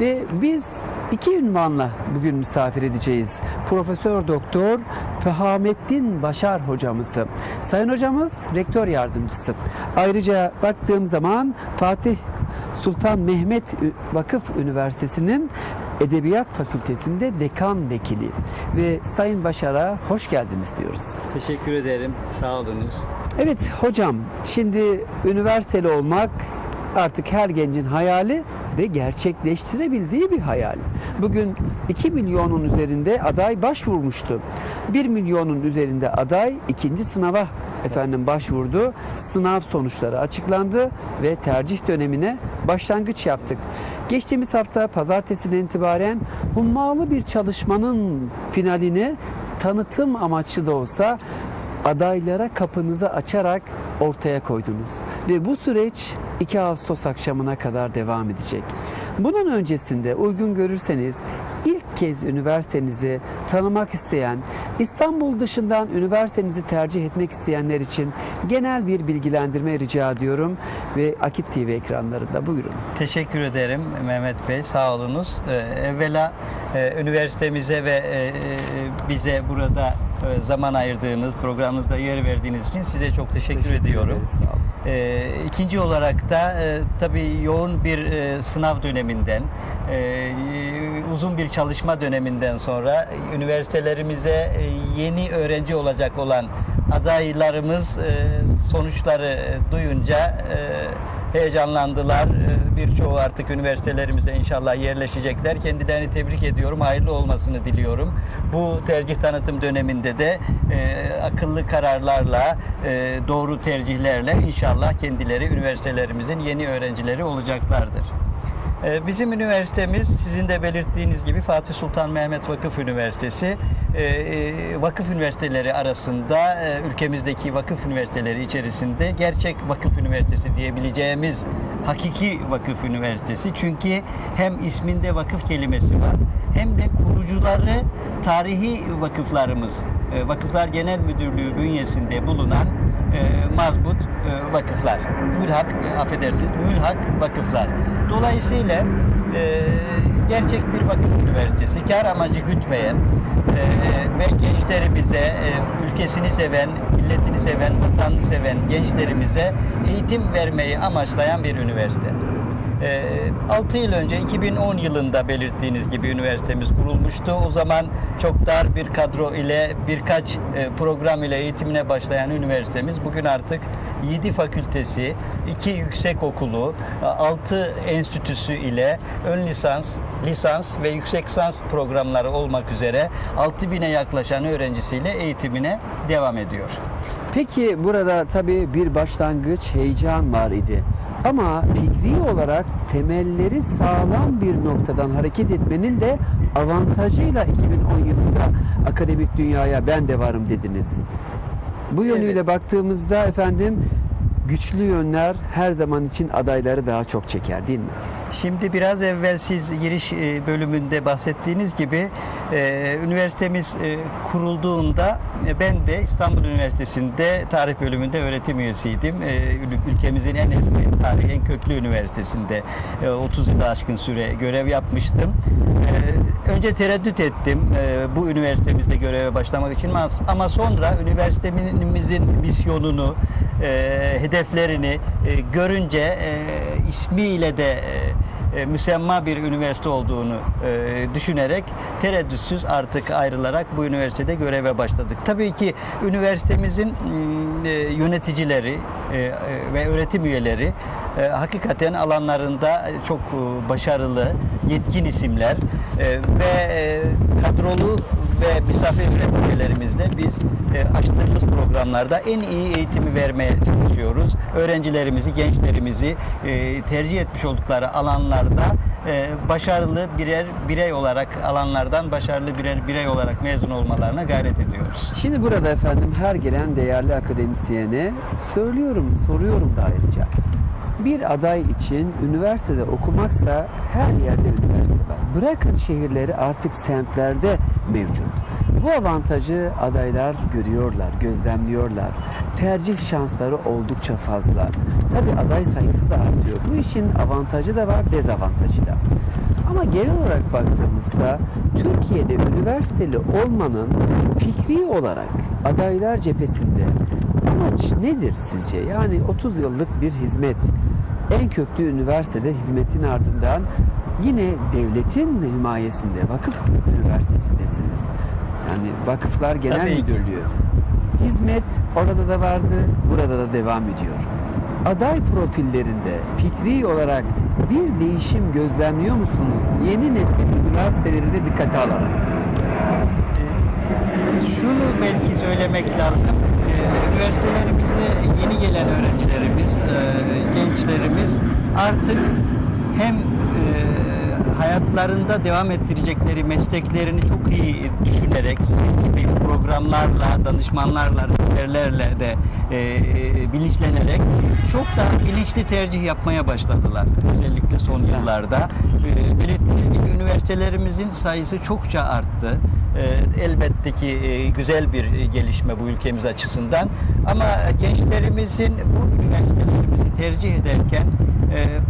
Ve biz iki ünvanla bugün misafir edeceğiz. Profesör Doktor Fehamettin Başar hocamızı. Sayın hocamız rektör yardımcısı. Ayrıca baktığım zaman Fatih Sultan Mehmet Vakıf Üniversitesi'nin Edebiyat Fakültesi'nde dekan vekili. Ve Sayın Başar'a hoş geldiniz diyoruz. Teşekkür ederim. Sağ olunuz. Evet hocam, şimdi üniversiteli olmak artık her gencin hayali ve gerçekleştirebildiği bir hayal. Bugün 2 milyonun üzerinde aday başvurmuştu. 1 milyonun üzerinde aday ikinci sınava efendim başvurdu. Sınav sonuçları açıklandı ve tercih dönemine başlangıç yaptık. Geçtiğimiz hafta pazartesinden itibaren hummalı bir çalışmanın finalini tanıtım amaçlı da olsa adaylara kapınızı açarak ortaya koydunuz. Ve bu süreç 2 Ağustos akşamına kadar devam edecek. Bunun öncesinde uygun görürseniz ilk kez üniversitenizi tanımak isteyen, İstanbul dışından üniversitenizi tercih etmek isteyenler için genel bir bilgilendirme rica ediyorum ve Akit TV ekranlarında buyurun. Teşekkür ederim Mehmet Bey. Sağ olunuz. Ee, evvela e, üniversitemize ve e, e, bize burada e, zaman ayırdığınız, programımızda yer verdiğiniz için size çok teşekkür, ediyorum. ederiz, Sağ olun. Ee, ikinci olarak da e, tabii yoğun bir e, sınav döneminden, e, uzun bir çalışma döneminden sonra üniversitelerimize e, yeni öğrenci olacak olan adaylarımız e, sonuçları e, duyunca e, heyecanlandılar. E, Birçoğu artık üniversitelerimize inşallah yerleşecekler. Kendilerini tebrik ediyorum. Hayırlı olmasını diliyorum. Bu tercih tanıtım döneminde de e, akıllı kararlarla, e, doğru tercihlerle inşallah kendileri üniversitelerimizin yeni öğrencileri olacaklardır. E, Bizim üniversitemiz sizin de belirttiğiniz gibi Fatih Sultan Mehmet Vakıf Üniversitesi e, e, vakıf üniversiteleri arasında e, ülkemizdeki vakıf üniversiteleri içerisinde gerçek vakıf üniversitesi diyebileceğimiz hakiki vakıf üniversitesi. Çünkü hem isminde vakıf kelimesi var hem de kurucuları tarihi vakıflarımız, e, Vakıflar Genel Müdürlüğü bünyesinde bulunan e, mazbut e, vakıflar. Mülhak, e, affedersiniz, mülhak vakıflar. Dolayısıyla e, gerçek bir vakıf üniversitesi, kar amacı gütmeyen e, ve gençlerimize, e, ülkesini seven, milletini seven, vatanını seven gençlerimize eğitim vermeyi amaçlayan bir üniversite. 6 yıl önce 2010 yılında belirttiğiniz gibi üniversitemiz kurulmuştu. O zaman çok dar bir kadro ile birkaç e, program ile eğitimine başlayan üniversitemiz bugün artık 7 fakültesi, 2 yüksek okulu, 6 enstitüsü ile ön lisans, lisans ve yüksek lisans programları olmak üzere 6000'e yaklaşan öğrencisiyle eğitimine devam ediyor. Peki burada tabii bir başlangıç heyecan var idi. Ama fikri olarak temelleri sağlam bir noktadan hareket etmenin de avantajıyla 2010 yılında akademik dünyaya ben de varım dediniz. Bu yönüyle Evet. baktığımızda efendim güçlü yönler her zaman için adayları daha çok çeker değil mi? Şimdi biraz evvel siz giriş e, bölümünde bahsettiğiniz gibi e, üniversitemiz e, kurulduğunda ben de İstanbul Üniversitesi'nde tarih bölümünde öğretim üyesiydim. Ül- ülkemizin en eski tarihi en köklü üniversitesinde e, 30 yılı aşkın süre görev yapmıştım. Önce tereddüt ettim bu üniversitemizde göreve başlamak için ama- sonra üniversitemizin misyonunu, hedeflerini görünce ismiyle de e, müsemma bir üniversite olduğunu e, düşünerek tereddütsüz artık ayrılarak bu üniversitede göreve başladık. Tabii ki üniversitemizin e, yöneticileri e, ve öğretim üyeleri hakikaten alanlarında çok başarılı, yetkin isimler ve kadrolu ve misafir üreticilerimizle biz e, açtığımız programlarda en iyi eğitimi vermeye çalışıyoruz. Öğrencilerimizi, gençlerimizi e, tercih etmiş oldukları alanlarda e, başarılı birer birey olarak alanlardan başarılı birer birey olarak mezun olmalarına gayret ediyoruz. Şimdi burada efendim her gelen değerli akademisyene söylüyorum, soruyorum da ayrıca. Bir aday için üniversitede okumaksa her yerde üniversite var. Bırakın şehirleri artık semtlerde mevcut. Bu avantajı adaylar görüyorlar, gözlemliyorlar. Tercih şansları oldukça fazla. Tabi aday sayısı da artıyor. Bu işin avantajı da var, dezavantajı da. Ama genel olarak baktığımızda Türkiye'de üniversiteli olmanın fikri olarak adaylar cephesinde amaç nedir sizce? Yani 30 yıllık bir hizmet, en köklü üniversitede hizmetin ardından yine devletin himayesinde vakıf üniversitesindesiniz. Yani vakıflar genel Tabii müdürlüğü. Hizmet orada da vardı, burada da devam ediyor. Aday profillerinde fikri olarak bir değişim gözlemliyor musunuz? Yeni nesil üniversiteleri de dikkate alarak. Ee, Şunu belki söylemek lazım. Ee, Üniversitelerimize yeni gelen öğrencilerimiz, e, gençlerimiz artık hem e, hayatlarında devam ettirecekleri mesleklerini çok iyi düşünerek gibi programlarla, danışmanlarla, rehberlerle de e, e, bilinçlenerek çok daha bilinçli tercih yapmaya başladılar. Özellikle son yıllarda. E, belirttiğiniz gibi üniversitelerimizin sayısı çokça arttı. E, elbette ki e, güzel bir gelişme bu ülkemiz açısından. Ama gençlerimizin bu üniversitelerimizi tercih ederken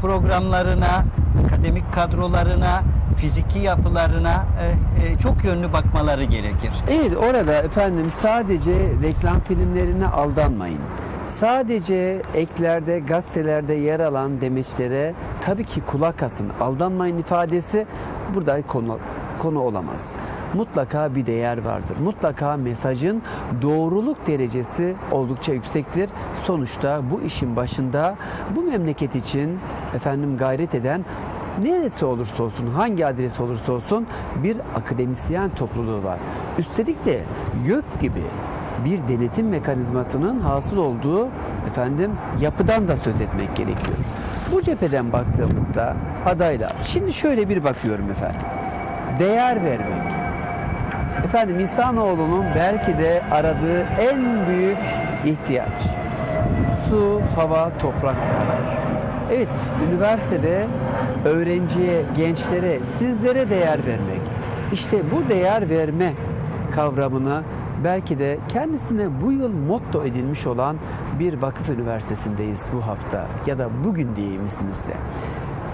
programlarına, akademik kadrolarına, fiziki yapılarına e, e, çok yönlü bakmaları gerekir. Evet orada efendim sadece reklam filmlerine aldanmayın. Sadece eklerde, gazetelerde yer alan demeçlere tabii ki kulak asın. Aldanmayın ifadesi burada konu konu olamaz. Mutlaka bir değer vardır. Mutlaka mesajın doğruluk derecesi oldukça yüksektir. Sonuçta bu işin başında bu memleket için efendim gayret eden neresi olursa olsun, hangi adres olursa olsun bir akademisyen topluluğu var. Üstelik de gök gibi bir denetim mekanizmasının hasıl olduğu efendim yapıdan da söz etmek gerekiyor. Bu cepheden baktığımızda adaylar. Şimdi şöyle bir bakıyorum efendim. Değer vermek. Efendim insanoğlunun belki de aradığı en büyük ihtiyaç. Su, hava, toprak karar. Evet, üniversitede öğrenciye, gençlere, sizlere değer vermek. İşte bu değer verme kavramını belki de kendisine bu yıl motto edilmiş olan bir vakıf üniversitesindeyiz bu hafta ya da bugün diyeyim izninizle.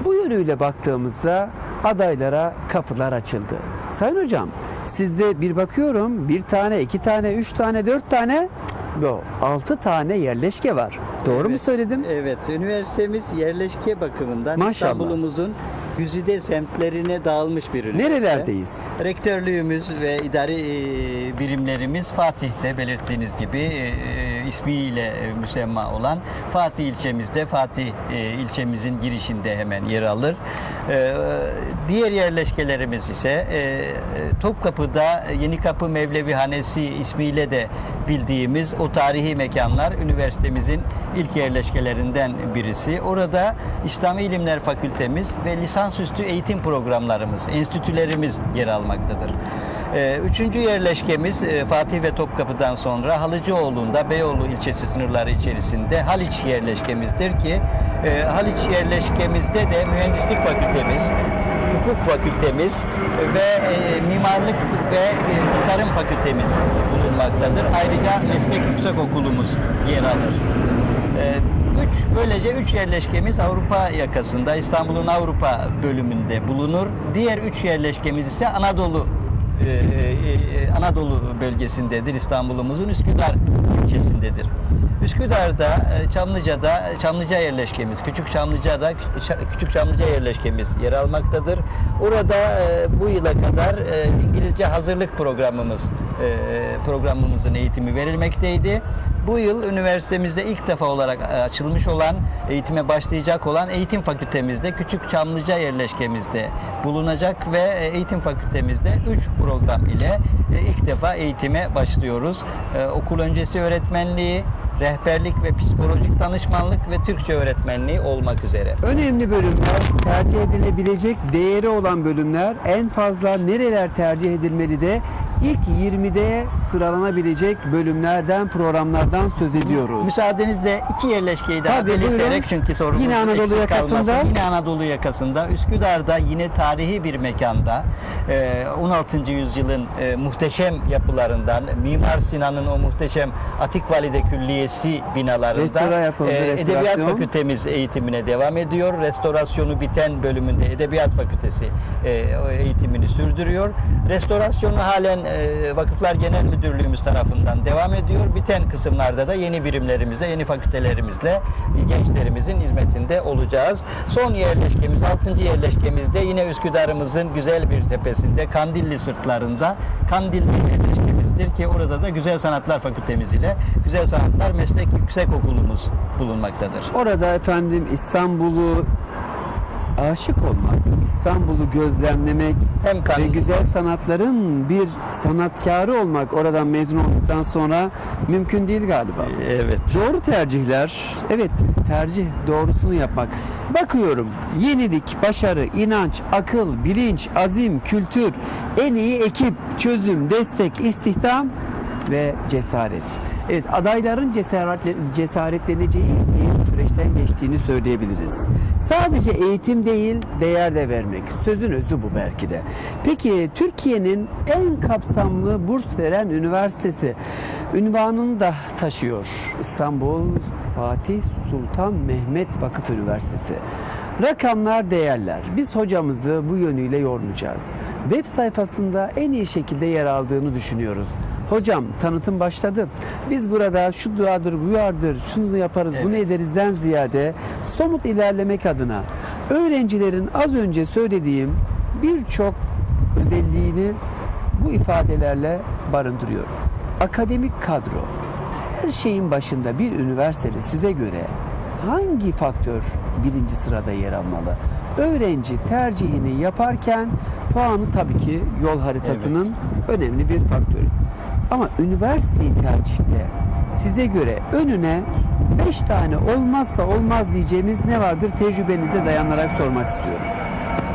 Bu yönüyle baktığımızda adaylara kapılar açıldı. Sayın hocam sizde bir bakıyorum bir tane, iki tane, üç tane, dört tane, yok altı tane yerleşke var. Doğru mu Evet, söyledim? Evet. Üniversitemiz yerleşke bakımından Maşallah. İstanbul'umuzun güzide semtlerine dağılmış bir üniversite. Nerelerdeyiz? Rektörlüğümüz ve idari e, birimlerimiz Fatih'te belirttiğiniz gibi e, ismiyle e, müsemma olan Fatih ilçemizde, Fatih e, ilçemizin girişinde hemen yer alır. E, diğer yerleşkelerimiz ise Topkapı'da Yenikapı Mevlevi Hanesi ismiyle de bildiğimiz o tarihi mekanlar üniversitemizin ilk yerleşkelerinden birisi. Orada İslami İlimler Fakültemiz ve lisansüstü eğitim programlarımız, enstitülerimiz yer almaktadır. Ee, Üçüncü yerleşkemiz e, Fatih ve Topkapı'dan sonra Halıcıoğlu'nda Beyoğlu ilçesi sınırları içerisinde Haliç yerleşkemizdir ki e, Haliç yerleşkemizde de mühendislik fakültemiz, hukuk fakültemiz ve e, mimarlık ve tasarım fakültemiz bulunmaktadır. Ayrıca meslek yüksek okulumuz yer alır. Üç, böylece üç yerleşkemiz Avrupa yakasında, İstanbul'un Avrupa bölümünde bulunur. Diğer üç yerleşkemiz ise Anadolu e, e, Anadolu bölgesindedir. İstanbul'umuzun Üsküdar ilçesindedir. Üsküdar'da, e, Çamlıca'da, Çamlıca yerleşkemiz, Küçük Çamlıca'da Küçük Çamlıca yerleşkemiz yer almaktadır. Orada e, bu yıla kadar e, İngilizce hazırlık programımız e, programımızın eğitimi verilmekteydi. Bu yıl üniversitemizde ilk defa olarak e, açılmış olan, eğitime başlayacak olan eğitim fakültemizde Küçük Çamlıca yerleşkemizde bulunacak ve e, eğitim fakültemizde 3 program ile e, ilk defa eğitime başlıyoruz. E, Okul öncesi öğretmenliği, rehberlik ve psikolojik danışmanlık ve Türkçe öğretmenliği olmak üzere. Önemli bölümler, tercih edilebilecek değeri olan bölümler en fazla nereler tercih edilmeli de ilk 20'de sıralanabilecek bölümlerden, programlardan söz ediyoruz. Müsaadenizle iki yerleşkeyi daha Tabii, buyurun. belirterek çünkü sorumuz Yine Anadolu eksik kalmasın. yakasında. Yine Anadolu yakasında. Üsküdar'da yine tarihi bir mekanda e, 16. yüzyılın e, muhteşem yapılarından Mimar Sinan'ın o muhteşem Atik Valide Külliyesi binalarında yapıldı, Edebiyat restorasyon. Fakültemiz eğitimine devam ediyor. Restorasyonu biten bölümünde Edebiyat Fakültesi e, eğitimini sürdürüyor. Restorasyonu halen e, Vakıflar Genel Müdürlüğümüz tarafından devam ediyor. Biten kısımlarda da yeni birimlerimizle, yeni fakültelerimizle e, gençlerimizin hizmetinde olacağız. Son yerleşkemiz, 6. yerleşkemizde yine Üsküdar'ımızın güzel bir tepesinde Kandilli sırtlarında Kandilli yerleşkemizdir ki orada da Güzel Sanatlar Fakültemiz ile Güzel Sanatlar Meslek Yüksekokulumuz bulunmaktadır. Orada efendim İstanbul'u aşık olmak, İstanbul'u gözlemlemek Hem ve güzel sanatların bir sanatkarı olmak oradan mezun olduktan sonra mümkün değil galiba. Evet. Doğru tercihler, evet tercih doğrusunu yapmak. Bakıyorum yenilik, başarı, inanç, akıl, bilinç, azim, kültür, en iyi ekip, çözüm, destek, istihdam ve cesaret. Evet adayların cesaretle, cesaretleneceği süreçten geçtiğini söyleyebiliriz. Sadece eğitim değil değer de vermek. Sözün özü bu belki de. Peki Türkiye'nin en kapsamlı burs veren üniversitesi ünvanını da taşıyor. İstanbul Fatih Sultan Mehmet Vakıf Üniversitesi. Rakamlar değerler. Biz hocamızı bu yönüyle yormayacağız. Web sayfasında en iyi şekilde yer aldığını düşünüyoruz. Hocam tanıtım başladı. Biz burada şu duadır, bu yardır, şunu yaparız, bunu Evet. ederizden ziyade somut ilerlemek adına öğrencilerin az önce söylediğim birçok özelliğini bu ifadelerle barındırıyor. Akademik kadro her şeyin başında bir üniversitede size göre hangi faktör birinci sırada yer almalı? Öğrenci tercihini yaparken puanı tabii ki yol haritasının önemli bir faktörü. Ama üniversiteyi tercihte size göre önüne 5 tane olmazsa olmaz diyeceğimiz ne vardır tecrübenize dayanarak sormak istiyorum.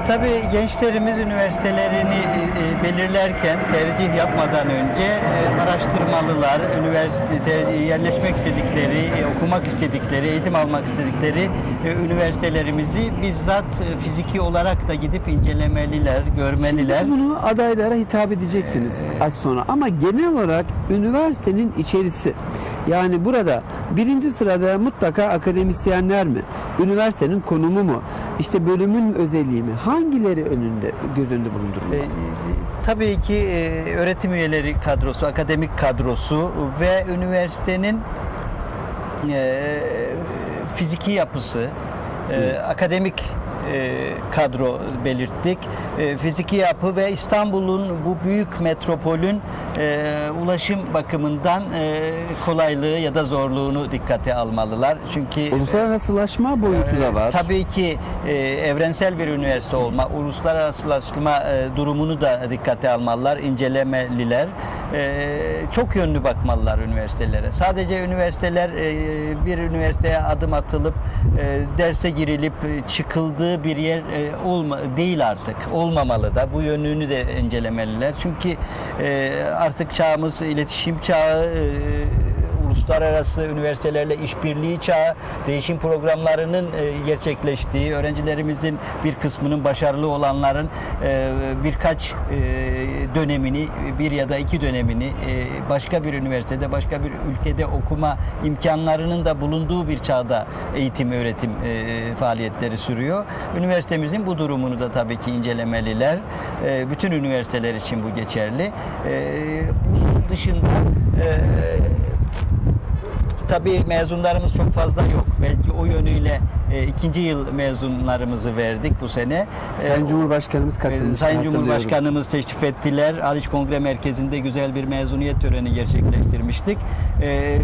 Tabii gençlerimiz üniversitelerini e, e, belirlerken tercih yapmadan önce e, araştırmalılar, üniversite yerleşmek istedikleri, okumak istedikleri, eğitim almak istedikleri üniversitelerimizi bizzat fiziki olarak da gidip incelemeliler, görmeliler. Siz bunu adaylara hitap edeceksiniz az sonra ama genel olarak üniversitenin içerisi yani burada birinci sırada mutlaka akademisyenler mi? Üniversitenin konumu mu? İşte bölümün özelliği mi? Hangileri önünde göz önünde bulundurulmalı? E, tabii ki e, öğretim üyeleri kadrosu, akademik kadrosu ve üniversitenin e, fiziki yapısı, e, Evet. akademik kadro belirttik. E, fiziki yapı ve İstanbul'un bu büyük metropolün e, ulaşım bakımından e, kolaylığı ya da zorluğunu dikkate almalılar. Çünkü Uluslararasılaşma boyutu da var. Tabii ki e, evrensel bir üniversite olma, uluslararasılaşma e, durumunu da dikkate almalılar, incelemeliler. E, çok yönlü bakmalılar üniversitelere. Sadece üniversiteler e, bir üniversiteye adım atılıp e, derse girilip e, çıkıldığı bir yer e, olma değil artık. Olmamalı da. Bu yönünü de incelemeliler. Çünkü e, artık çağımız iletişim çağı, e, uluslararası üniversitelerle işbirliği çağı, değişim programlarının e, gerçekleştiği, öğrencilerimizin bir kısmının başarılı olanların e, birkaç e, dönemini, bir ya da iki dönemini başka bir üniversitede, başka bir ülkede okuma imkanlarının da bulunduğu bir çağda eğitim, öğretim faaliyetleri sürüyor. Üniversitemizin bu durumunu da tabii ki incelemeliler. Bütün üniversiteler için bu geçerli. Bunun dışında Tabii mezunlarımız çok fazla yok. Belki o yönüyle e, ikinci yıl mezunlarımızı verdik bu sene. Sayın E, Cumhurbaşkanımız e, katılmıştı Sayın hatırlıyorum. Cumhurbaşkanımız teşrif ettiler. Haliç Kongre Merkezi'nde güzel bir mezuniyet töreni gerçekleştirmiştik. E,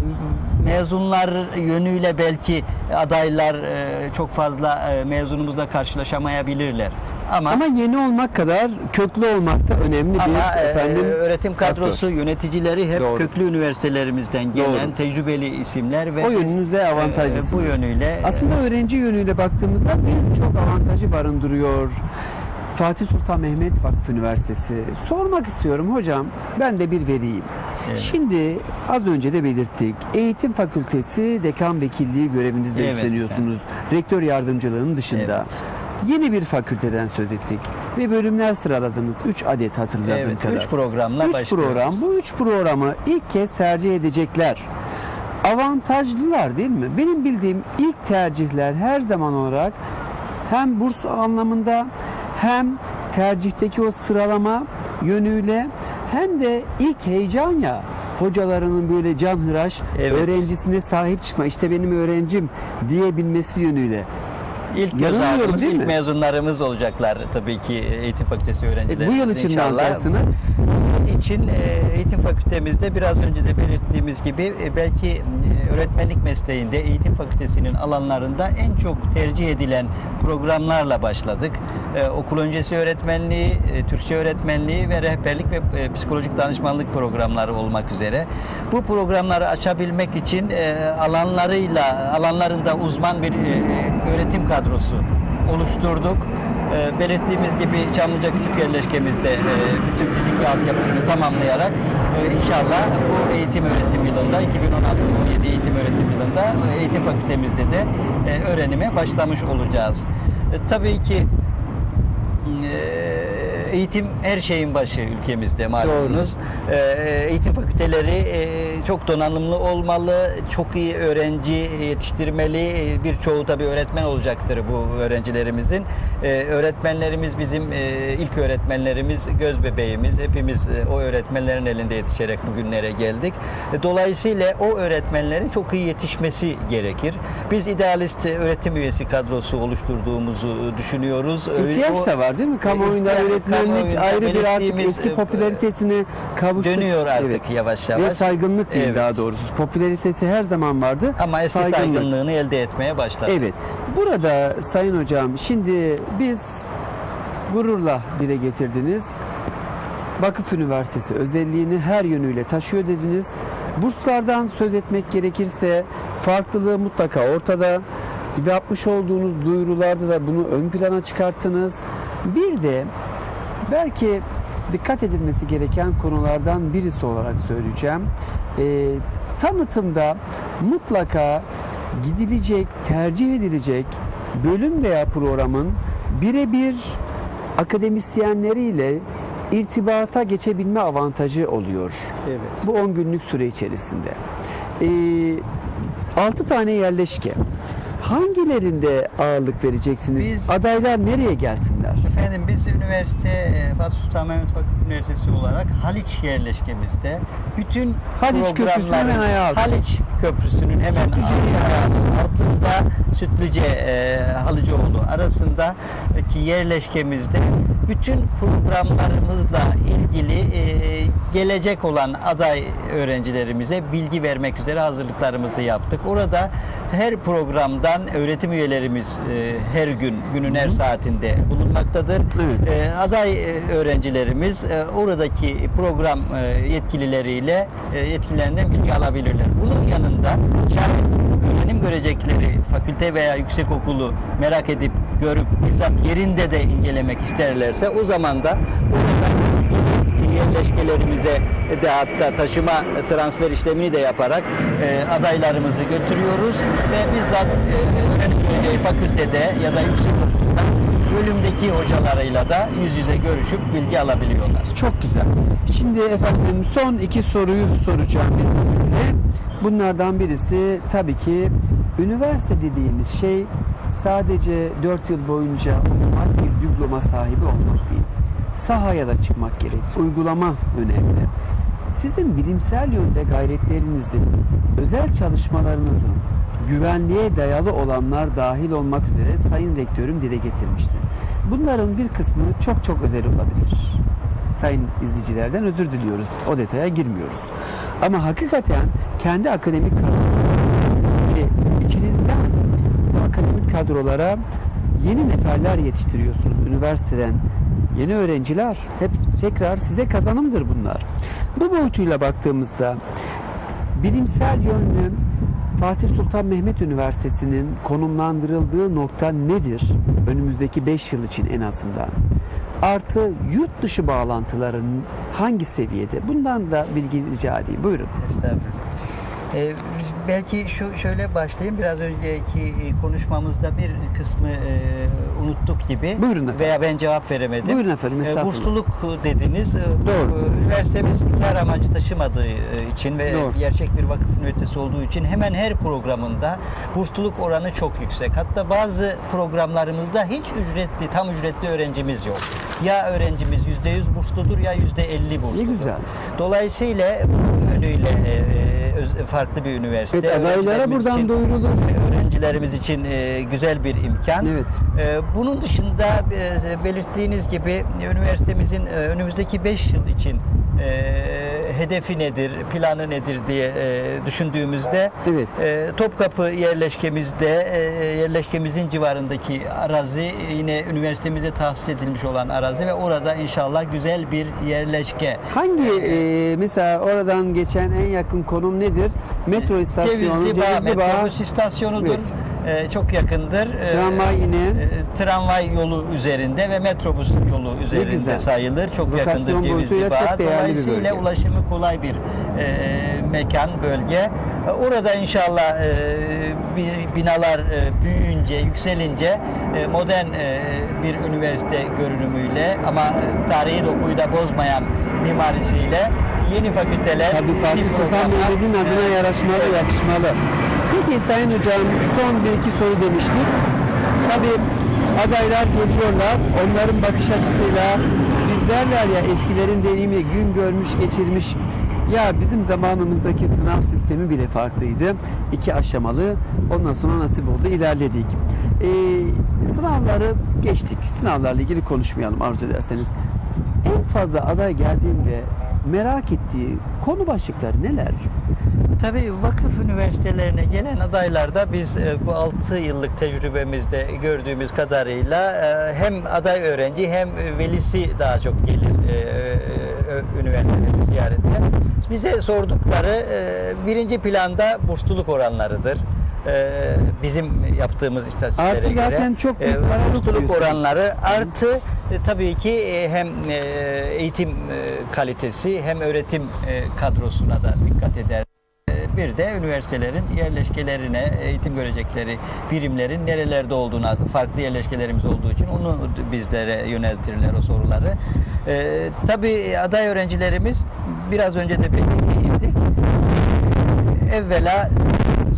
mezunlar yönüyle belki adaylar e, çok fazla e, mezunumuzla karşılaşamayabilirler. Ama Ama yeni olmak kadar köklü olmak da önemli ama bir e, efendim öğretim kadrosu, yöneticileri hep Doğru. köklü üniversitelerimizden gelen Doğru. tecrübeli isimler ve o yönünüze e, avantajlısınız. bu yönüyle Aslında öğrenci yönüyle baktığımızda birçok avantajı barındırıyor. Fatih Sultan Mehmet Vakfı Üniversitesi. Sormak istiyorum hocam. Ben de bir vereyim. Evet. Şimdi az önce de belirttik. Eğitim Fakültesi Dekan Vekilliği görevinizde Evet, üstleniyorsunuz. Rektör yardımcılığının dışında. Evet. Yeni bir fakülteden söz ettik. Ve bölümler sıraladınız. 3 adet hatırladığım Evet, kadar. üç programla Üç başlıyoruz. program. Bu üç programı ilk kez tercih edecekler. Avantajlılar değil mi? Benim bildiğim ilk tercihler her zaman olarak hem burs anlamında hem tercihteki o sıralama yönüyle hem de ilk heyecan ya hocalarının böyle canhıraş Evet. öğrencisine sahip çıkma işte benim öğrencim diyebilmesi yönüyle. İlk göz ağrımız, değil ilk mi? mezunlarımız olacaklar tabii ki eğitim fakültesi E, öğrencilerimiz. bu yıl için ne inşallah. alacaksınız? için e, eğitim fakültemizde biraz önce de belirttiğimiz gibi e, belki e, öğretmenlik mesleğinde eğitim fakültesinin alanlarında en çok tercih edilen programlarla başladık. E, Okul öncesi öğretmenliği, e, Türkçe öğretmenliği ve rehberlik ve e, psikolojik danışmanlık programları olmak üzere. Bu programları açabilmek için e, alanlarıyla alanlarında uzman bir e, öğretim kadrosu oluşturduk. E, belirttiğimiz gibi Çamlıca Küçük Yerleşkemizde e, bütün fiziki altyapısını tamamlayarak e, inşallah bu eğitim öğretim yılında 2016-17 eğitim öğretim yılında e, eğitim fakültemizde de e, öğrenime başlamış olacağız. E, tabii ki e, eğitim her şeyin başı ülkemizde malumunuz. E, eğitim fakülteleri e, çok donanımlı olmalı, çok iyi öğrenci yetiştirmeli. E, Birçoğu tabii öğretmen olacaktır bu öğrencilerimizin. E, öğretmenlerimiz bizim e, ilk öğretmenlerimiz, göz bebeğimiz. Hepimiz e, o öğretmenlerin elinde yetişerek bugünlere geldik. E, Dolayısıyla o öğretmenlerin çok iyi yetişmesi gerekir. Biz idealist öğretim üyesi kadrosu oluşturduğumuzu düşünüyoruz. İhtiyaç o- da var değil mi? Kamuoyunda İhtiyaç- kamuoyunda ayrı bir artık eski e, popülaritesine kavuştu. dönüyor artık Evet. yavaş Ve yavaş. saygınlık diyeyim Evet. daha doğrusu. Popülaritesi her zaman vardı. Ama eski Saygınlık. saygınlığını elde etmeye başladı. Evet. Burada Sayın Hocam şimdi biz gururla dile getirdiniz. Vakıf Üniversitesi özelliğini her yönüyle taşıyor dediniz. Burslardan söz etmek gerekirse farklılığı mutlaka ortada. Gibi yapmış olduğunuz duyurularda da bunu ön plana çıkarttınız. Bir de belki dikkat edilmesi gereken konulardan birisi olarak söyleyeceğim. Ee, sanatımda mutlaka gidilecek, tercih edilecek bölüm veya programın birebir akademisyenleriyle irtibata geçebilme avantajı oluyor. Evet. Bu 10 günlük süre içerisinde. Ee, 6 tane yerleşke. Hangilerinde ağırlık vereceksiniz? Biz- Adaylar nereye gelsinler? Efendim biz üniversite e, Fatih Sultan Mehmet Vakıf Üniversitesi olarak Haliç yerleşkemizde bütün Haliç Köprüsü'nün hemen ayağı. Haliç Köprüsü'nün hemen ayağının altında Sütlüce e, Halıcıoğlu arasındaki yerleşkemizde bütün programlarımızla ilgili e, gelecek olan aday öğrencilerimize bilgi vermek üzere hazırlıklarımızı yaptık. Orada her programdan öğretim üyelerimiz e, her gün günün her saatinde bulunmaktadır. Evet. E, aday e, öğrencilerimiz e, oradaki program e, yetkilileriyle e, yetkililerinden bilgi alabilirler. Bunun yanında şayet öğrenim görecekleri fakülte veya yüksek okulu merak edip görüp bizzat yerinde de incelemek isterlerse o zaman da yerleşkelerimize de hatta taşıma transfer işlemini de yaparak e, adaylarımızı götürüyoruz ve bizzat e, fakültede ya da yüksek okulda bölümdeki hocalarıyla da yüz yüze görüşüp bilgi alabiliyorlar. Çok güzel. Şimdi efendim son iki soruyu soracağım izninizle. Bunlardan birisi tabii ki üniversite dediğimiz şey sadece 4 yıl boyunca okumak, bir diploma sahibi olmak değil. Sahaya da çıkmak gerek. Uygulama önemli. Sizin bilimsel yönde gayretlerinizin, özel çalışmalarınızın güvenliğe dayalı olanlar dahil olmak üzere Sayın Rektörüm dile getirmişti. Bunların bir kısmı çok çok özel olabilir sayın izleyicilerden özür diliyoruz. O detaya girmiyoruz. Ama hakikaten kendi akademik ve içinizden bu akademik kadrolara yeni neferler yetiştiriyorsunuz üniversiteden. Yeni öğrenciler hep tekrar size kazanımdır bunlar. Bu boyutuyla baktığımızda bilimsel yönlü Fatih Sultan Mehmet Üniversitesi'nin konumlandırıldığı nokta nedir? Önümüzdeki 5 yıl için en azından. Artı yurt dışı bağlantıların hangi seviyede? Bundan da bilgi rica edeyim. Buyurun. Estağfurullah. Ee, belki şu şöyle başlayayım. Biraz önceki e, konuşmamızda bir kısmı e, unuttuk gibi. Buyurun efendim. Veya ben cevap veremedim. Buyurun efendim, estağfurullah. bursluluk dediniz. Ee, Doğru. Üniversitemiz kar amacı taşımadığı e, için ve Doğru. gerçek bir vakıf üniversitesi olduğu için hemen her programında bursluluk oranı çok yüksek. Hatta bazı programlarımızda hiç ücretli, tam ücretli öğrencimiz yok. Ya öğrencimiz %100 bursludur ya %50 bursludur. Ne güzel. Dolayısıyla bu yönüyle e, farklı bir üniversite. Evet, adaylara buradan için- duyurulur. Öğrencilerimiz için e, güzel bir imkan. Evet. E, bunun dışında e, belirttiğiniz gibi üniversitemizin e, önümüzdeki 5 yıl için e, hedefi nedir, planı nedir diye e, düşündüğümüzde Evet. e, Topkapı yerleşkemizde e, yerleşkemizin civarındaki arazi yine üniversitemize tahsis edilmiş olan arazi ve orada inşallah güzel bir yerleşke Hangi e, mesela oradan geçen en yakın konum nedir? Metro istasyonu, Cevizli Cevizli Bağ. metrobüs istasyonudur. Evet. Ee, çok yakındır. Ee, Tramvay yine. e, tramvay yolu üzerinde ve metrobüs yolu üzerinde güzel. sayılır. Çok Lokasyon yakındır Cevizli Bağ. bir Dolayısıyla bölge. ulaşımı kolay bir e, mekan, bölge. E, Orada inşallah e, bi- binalar e, büyüyünce, yükselince e, modern e, bir üniversite görünümüyle ama e, tarihi dokuyu da bozmayan mimarisiyle yeni fakülteler, Tabii Fatih Sultan Mehmet'in adına e, yaraşmalı, yakışmalı. Peki Sayın Hocam son bir iki soru demiştik. Tabii adaylar geliyorlar. Onların bakış açısıyla biz derler ya eskilerin deyimiyle gün görmüş geçirmiş. Ya bizim zamanımızdaki sınav sistemi bile farklıydı. İki aşamalı. Ondan sonra nasip oldu ilerledik. Ee, sınavları geçtik. Sınavlarla ilgili konuşmayalım arzu ederseniz. En fazla aday geldiğinde merak ettiği konu başlıkları neler? Tabii vakıf üniversitelerine gelen adaylarda biz e, bu 6 yıllık tecrübemizde gördüğümüz kadarıyla e, hem aday öğrenci hem velisi daha çok gelir e, üniversiteleri ziyarete. Bize sordukları birinci planda bursluluk oranlarıdır. Bizim yaptığımız istatistiklere Artı göre. zaten çok büyük E, bursluluk oranları artı e, tabii ki hem eğitim kalitesi hem öğretim kadrosuna da dikkat eder. Bir de üniversitelerin yerleşkelerine, eğitim görecekleri birimlerin nerelerde olduğuna, farklı yerleşkelerimiz olduğu için onu bizlere yöneltirler o soruları. Ee, tabii aday öğrencilerimiz biraz önce de belirttik. Evvela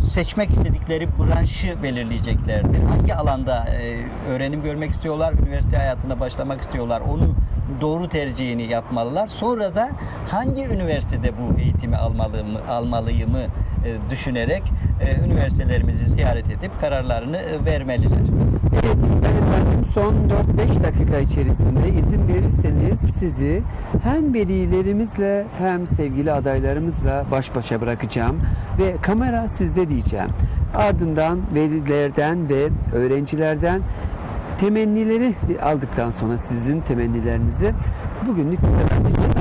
seçmek istedikleri branşı belirleyeceklerdir. Hangi alanda e, öğrenim görmek istiyorlar, üniversite hayatına başlamak istiyorlar, onu doğru tercihini yapmalılar. Sonra da hangi üniversitede bu eğitimi almalıyımı, almalıyımı e, düşünerek e, üniversitelerimizi ziyaret edip kararlarını e, vermeliler. Evet, ben efendim son 4-5 dakika içerisinde izin verirseniz sizi hem velilerimizle hem sevgili adaylarımızla baş başa bırakacağım ve kamera sizde diyeceğim. Ardından velilerden ve öğrencilerden temennileri aldıktan sonra sizin temennilerinizi bugünlük bu kadar diyeceğiz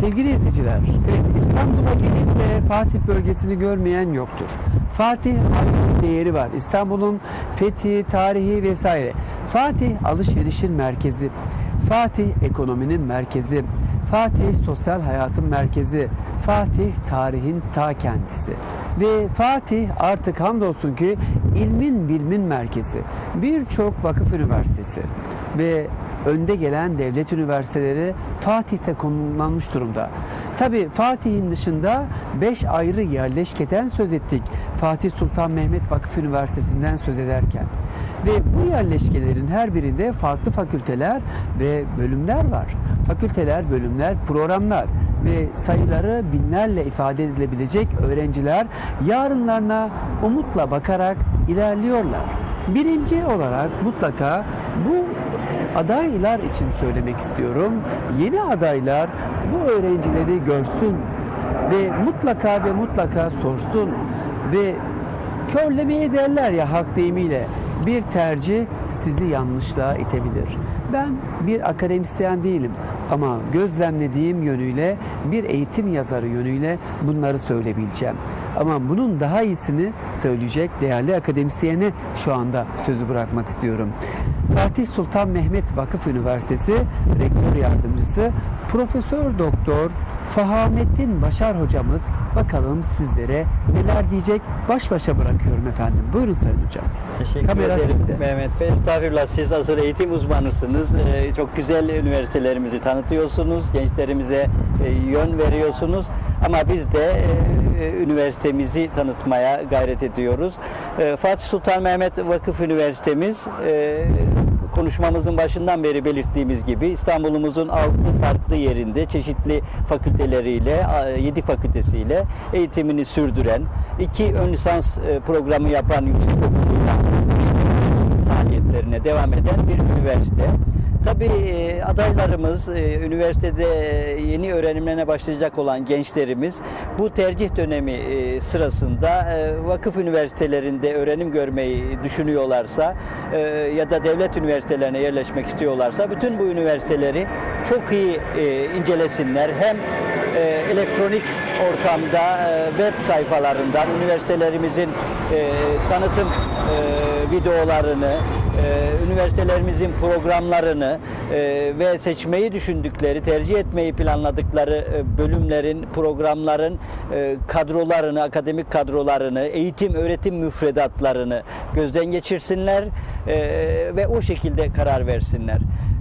sevgili izleyiciler evet, İstanbul'a gelip de Fatih bölgesini görmeyen yoktur. Fatih ayrı bir değeri var. İstanbul'un fethi, tarihi vesaire. Fatih alışverişin merkezi. Fatih ekonominin merkezi. Fatih sosyal hayatın merkezi. Fatih tarihin ta kendisi. Ve Fatih artık hamdolsun ki ilmin bilmin merkezi. Birçok vakıf üniversitesi ve önde gelen devlet üniversiteleri Fatih'te konumlanmış durumda. Tabi Fatih'in dışında 5 ayrı yerleşkeden söz ettik. Fatih Sultan Mehmet Vakıf Üniversitesi'nden söz ederken. Ve bu yerleşkelerin her birinde farklı fakülteler ve bölümler var. Fakülteler, bölümler, programlar ve sayıları binlerle ifade edilebilecek öğrenciler yarınlarına umutla bakarak ilerliyorlar. Birinci olarak mutlaka bu adaylar için söylemek istiyorum. Yeni adaylar bu öğrencileri görsün ve mutlaka ve mutlaka sorsun ve körlemeye derler ya halk deyimiyle bir tercih sizi yanlışlığa itebilir. Ben bir akademisyen değilim ama gözlemlediğim yönüyle bir eğitim yazarı yönüyle bunları söyleyebileceğim. Ama bunun daha iyisini söyleyecek değerli akademisyene şu anda sözü bırakmak istiyorum. Fatih Sultan Mehmet Vakıf Üniversitesi Rektör Yardımcısı Profesör Doktor Fahamettin Başar hocamız bakalım sizlere neler diyecek baş başa bırakıyorum efendim. Buyurun Sayın Hocam. Teşekkür Kamera ederim sizde. Mehmet Bey. Estağfurullah siz asıl eğitim uzmanısınız. Ee, çok güzel üniversitelerimizi tanıtıyorsunuz. Gençlerimize e, yön veriyorsunuz. Ama biz de e, üniversitemizi tanıtmaya gayret ediyoruz. E, Fatih Sultan Mehmet Vakıf Üniversitemiz e, konuşmamızın başından beri belirttiğimiz gibi İstanbul'umuzun altı farklı yerinde çeşitli fakülteleriyle, 7 fakültesiyle eğitimini sürdüren, iki ön lisans e, programı yapan yüksek okuluyla faaliyetlerine devam eden bir üniversite. Tabii e, adaylarımız, e, üniversitede yeni öğrenimlerine başlayacak olan gençlerimiz bu tercih dönemi e, sırasında e, vakıf üniversitelerinde öğrenim görmeyi düşünüyorlarsa e, ya da devlet üniversitelerine yerleşmek istiyorlarsa bütün bu üniversiteleri çok iyi e, incelesinler. Hem e, elektronik ortamda e, web sayfalarından üniversitelerimizin e, tanıtım e, videolarını, e, üniversitelerimizin programlarını e, ve seçmeyi düşündükleri, tercih etmeyi planladıkları e, bölümlerin, programların e, kadrolarını, akademik kadrolarını, eğitim, öğretim müfredatlarını gözden geçirsinler e, ve o şekilde karar versinler.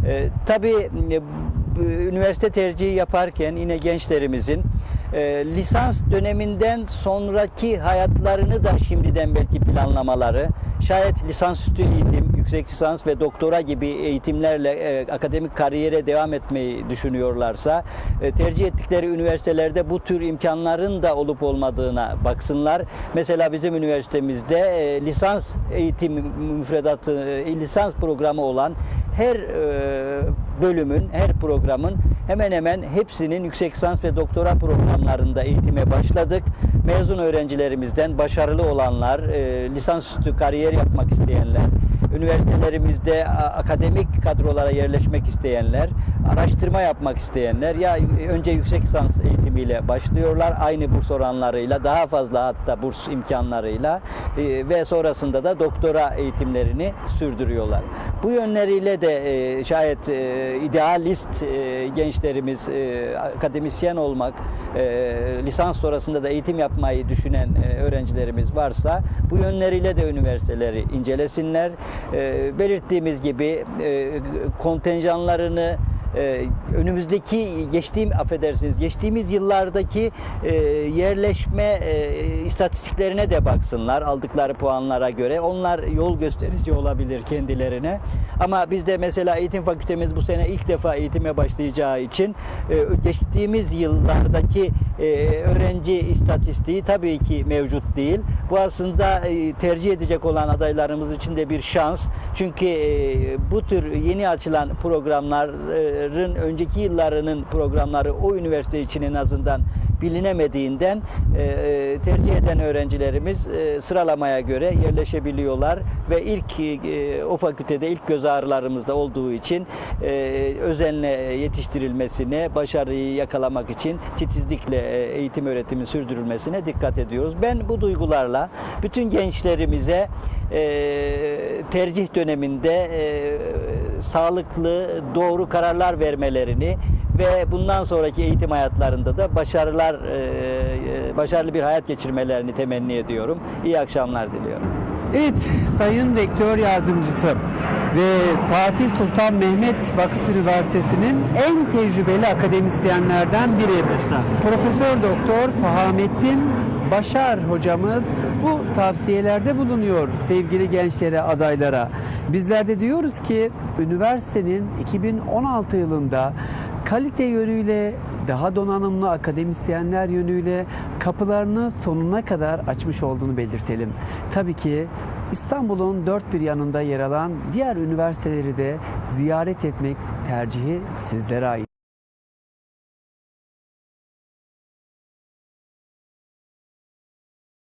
E, tabii e, üniversite tercihi yaparken yine gençlerimizin e, lisans döneminden sonraki hayatlarını da şimdiden belki planlamaları, şayet lisansüstü eğitim, yüksek lisans ve doktora gibi eğitimlerle e, akademik kariyere devam etmeyi düşünüyorlarsa e, tercih ettikleri üniversitelerde bu tür imkanların da olup olmadığına baksınlar. Mesela bizim üniversitemizde e, lisans eğitim müfredatı, e, lisans programı olan her e, bölümün, her programın hemen hemen hepsinin yüksek lisans ve doktora programlarında eğitime başladık. Mezun öğrencilerimizden başarılı olanlar, e, lisansüstü kariyer yapmak isteyenler, üniversitelerimizde akademik kadrolara yerleşmek isteyenler, araştırma yapmak isteyenler ya önce yüksek lisans eğitimiyle başlıyorlar aynı burs oranlarıyla daha fazla hatta burs imkanlarıyla e, ve sonrasında da doktora eğitimlerini sürdürüyorlar. Bu yönleriyle de e, şayet e, idealist e, gençlerimiz e, akademisyen olmak, e, lisans sonrasında da eğitim yapmayı düşünen e, öğrencilerimiz varsa bu yönleriyle de üniversiteleri incelesinler. E, belirttiğimiz gibi e, kontenjanlarını ee, önümüzdeki geçtiğim affedersiniz geçtiğimiz yıllardaki e, yerleşme e, istatistiklerine de baksınlar aldıkları puanlara göre. Onlar yol gösterici olabilir kendilerine. Ama bizde mesela eğitim fakültemiz bu sene ilk defa eğitime başlayacağı için e, geçtiğimiz yıllardaki e, öğrenci istatistiği tabii ki mevcut değil. Bu aslında e, tercih edecek olan adaylarımız için de bir şans. Çünkü e, bu tür yeni açılan programların önceki yıllarının programları o üniversite için en azından bilinemediğinden e, tercih eden öğrencilerimiz sıralamaya göre yerleşebiliyorlar ve ilk e, o fakültede ilk göz ağrılarımızda olduğu için e, özenle yetiştirilmesine, başarıyı yakalamak için titizlikle eğitim öğretimin sürdürülmesine dikkat ediyoruz. Ben bu duygularla bütün gençlerimize e, tercih döneminde e, sağlıklı, doğru kararlar vermelerini ve bundan sonraki eğitim hayatlarında da başarılar, e, başarılı bir hayat geçirmelerini temenni ediyorum. İyi akşamlar diliyorum. Evet, Sayın Rektör Yardımcısı ve Fatih Sultan Mehmet Vakıf Üniversitesi'nin en tecrübeli akademisyenlerden biri. Profesör Doktor Fahamettin Başar hocamız bu tavsiyelerde bulunuyor sevgili gençlere, adaylara. Bizler de diyoruz ki üniversitenin 2016 yılında kalite yönüyle daha donanımlı akademisyenler yönüyle kapılarını sonuna kadar açmış olduğunu belirtelim. Tabii ki İstanbul'un dört bir yanında yer alan diğer üniversiteleri de ziyaret etmek tercihi sizlere ait.